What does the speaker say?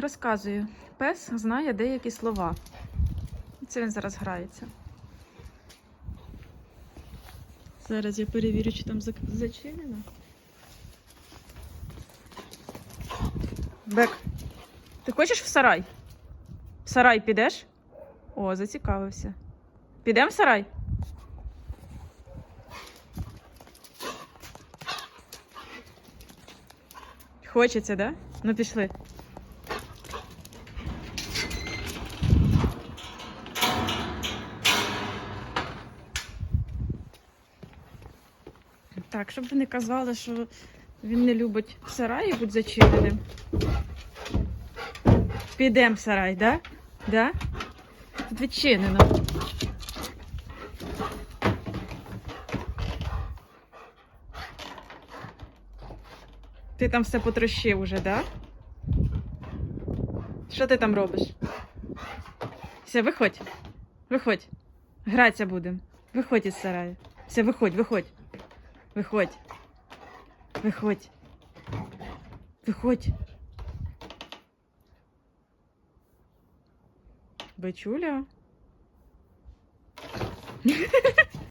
розказую. Пес знає деякі слова. Це він зараз грається. Зараз я перевірю, чи там зачинено. Бек, ти хочеш в сарай? В сарай підеш? О, зацікавився. Підемо в сарай? Хочеться, да? Ну пішли. Так, щоб ви не казали, що він не любить в сараї бути зачиненим. Підемо в сарай, да? Да? Тут відчинено. Ти там все потрощив уже, да? Що ти там робиш? Все, виходь. Виходь. Гратися будемо. Виходь із сараю. Все, виходь, виходь. Виходь. Виходь. Виходь. Бичуля.